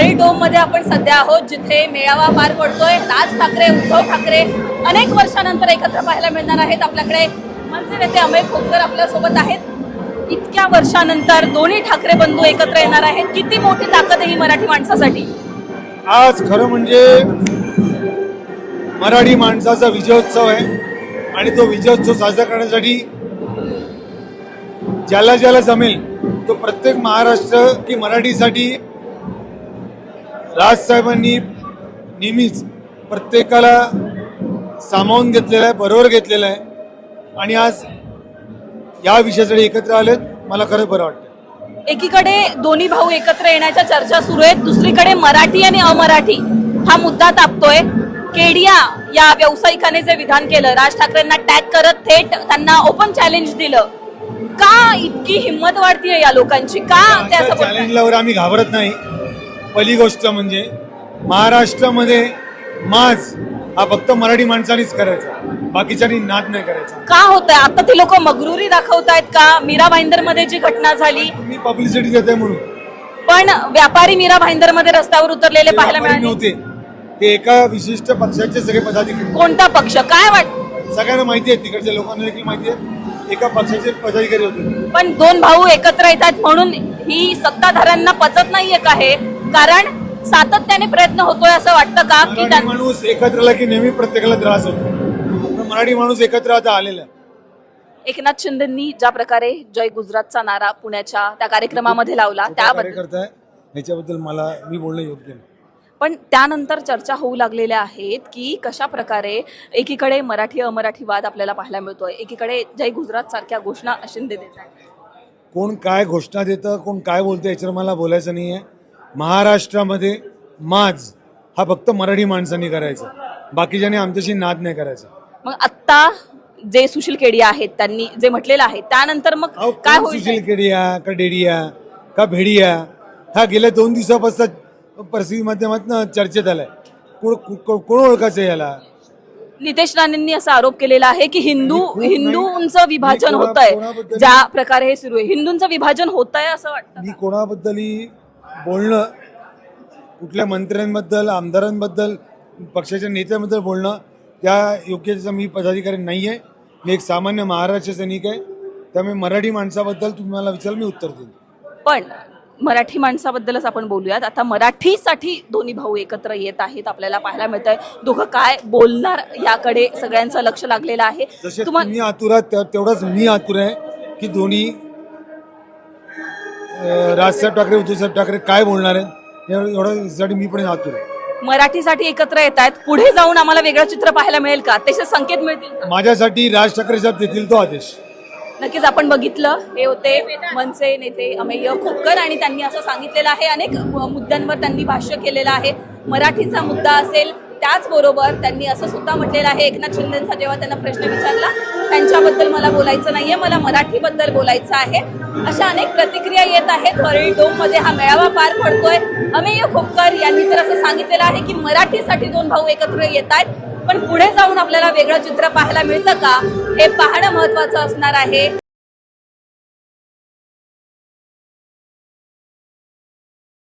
वरळी डोममध्ये आपण सध्या आहोत जिथे मेळावा पार पडतोय. राज ठाकरे उद्धव ठाकरे अनेक वर्षानंतर एकत्र पाहायला मिळणार आहेत. आपल्याकडे मनसे नेते अमय खोपकर आपल्यासोबत आहेत. इतक्या वर्षानंतर दोन्ही ठाकरे बंधू एकत्र येणार आहेत. किती मोठी ताकद आहे ही मराठी माणसासाठी? आज खरं म्हणजे मराठी माणसाचा विजयोत्सव आहे आणि तो विजयोत्सव साजरा करण्यासाठी ज्याला ज्याला जमेल तो प्रत्येक महाराष्ट्र की मराठीसाठी राजसाहेबांनी नेहमीच प्रत्येकाला सामावून घेतलेलं आहे बरोबर घेतलेलं आहे. आणि आज या विषयासाठी एकत्र आलेत मला खरं बरं वाटतं एकीकडे दोन्ही भाऊ एकत्र येण्याच्या चर्चा सुरू आहेत दुसरीकडे मराठी आणि अमराठी हा मुद्दा तापतोय. केडिया या व्यावसायिकाने जे विधान केलं राज ठाकरेंना टॅग करत थेट त्यांना ओपन चॅलेंज दिलं. का इतकी हिंमत वाढतीये या लोकांची? का ते असं बोलतायत? चॅलेंजला आम्ही घाबरत नाही. पहिली गोष्ट म्हणजे महाराष्ट्रामध्ये माज हा फक्त मराठी माणसानेच करायचा. बाकीच्यांनी नाद नाही करायचा. का होतंय? आता ती लोक मगरुरी दाखवतायत का? मीरा भाईंदरमध्ये जी घटना झाली. मी पब्लिसिटी देते म्हणून. पण व्यापारी मीरा भाईंदरमध्ये रस्त्यावर उतरलेले पाहायला व्यापारी मिळाले. नव्हते. ते एका विशिष्ट पक्षाचे सगळे पदाधिकारी. कोणता पक्ष? काय वाट सगळ्यांना माहिती आहे तिकडच्या लोकांना देखील माहिती आहे. एका पक्षाचे पदाधिकारी होते. पण दोन भाऊ एकत्र येतात म्हणून ही सत्ताधाऱ्यांना पचत नाहीये का हे? कारण सातत्याने प्रयत्न होतोय असं वाटतं का? की मराठी त्यां- माणूस एकत्र आला की नेहमी प्रत्येकाला त्रास होतो. पण मराठी माणूस एकत्र आता आलेला आहे. एकनाथ शिंदेंनी ज्या प्रकारे जय गुजरातचा नारा पुण्याच्या त्या कार्यक्रमामध्ये लावला त्याबद्दल कार्यकर्ता आहे. ह्याच्याबद्दल मला मी बोलणं योग्य नाही. पण त्यानंतर चर्चा होऊ लागलेल्या आहेत की कशा प्रकारे एकीकडे मराठी अमराठी वाद आपल्याला पाहायला मिळतोय एकीकडे जय गुजरात सारख्या घोषणा शिंदे देत आहेत. कोण काय घोषणा देतं कोण काय बोलतं याच्यावर मला बोलायचं नाही आहे महाराष्ट्रामध्ये माज हा फक्त मराठी माणसांनी करायचा. बाकीच्याने आमच्याशी नाद नाही करायचा. मग आत्ता जे सुशील केडिया आहेत त्यांनी जे म्हटलेलं आहे त्यानंतर मग अहो, काय कोण होईल? सुशील केडिया का डेडिया का भेडिया? हा गेल्या दोन दिवसापासून प्रसिद्धी माध्यमातून चर्चेत आलाय. कोण ओळखायचं याला? नितेश राणेंनी असा आरोप केलेला आहे की हिंदू मी खूप नाही- हिंदूंचं विभाजन मी कोणा- होत आहे कोणाबद्दल- ज्या प्रकारे हे सुरू आहे. हिंदूंचं विभाजन होत आहे असं वाटतं मी कोणाबद्दलही बोलणं कुठल्या मंत्र्यांबद्दल आमदारांबद्दल पक्षाच्या नेत्यांबद्दल बोलणं त्या योग्यतेचा मी पदाधिकारी नाही आहे मी एक सामान्य महाराष्ट्र सैनिक आहे. त्यामुळे मराठी माणसाबद्दल तुम्ही मला विचार मी उत्तर देईन. पण मराठी माणसाबद्दलच आपण बोलूयात. आता मराठीसाठी दोन्ही भाऊ एकत्र येत आहेत आपल्याला पाहायला मिळत आहे दोघं काय बोलणार याकडे सगळ्यांचं लक्ष लागलेलं आहे. जसे तुम्हा- तुम्ही आतुर आहात त्या- तेवढाच मी आतुर आहे की दोन्ही राजसाहेब ठाकरे उद्धवसाहेब ठाकरे काय बोलणार आहेत? एवढ्यासाठी मी पण आतुर आहे मराठीसाठी एकत्र येत आहेत पुढे जाऊन आम्हाला वेगळं चित्र पाहायला मिळेल का? त्याचे संकेत मिळतील माझ्यासाठी राज ठाकरे साहेब देतील तो आदेश. नक्कीच आपण बघितलं. हे होते मनसे नेते अमेय खोपकर आणि त्यांनी असं सांगितलेलं आहे. अनेक मुद्द्यांवर त्यांनी भाष्य केलेलं आहे. मराठीचा मुद्दा असेल त्याचबरोबर त्यांनी असं सुद्धा म्हटलेलं आहे एकनाथ शिंदेचा जेव्हा त्यांना प्रश्न विचारला त्यांच्याबद्दल मला बोलायचं नाहीये मला मराठीबद्दल बोलायचं आहे. अशा अनेक प्रतिक्रिया येत आहेत. वरळी डोममध्ये हा मेळावा पार पडतोय. अमेय खोपकर यांनी तर असं सांगितलेलं आहे की मराठीसाठी दोन भाऊ एकत्र येत आहेत पण पुढे जाऊन आपल्याला वेगळं चित्र पाहायला मिळतं का? हे पाहणं महत्वाचं असणार आहे.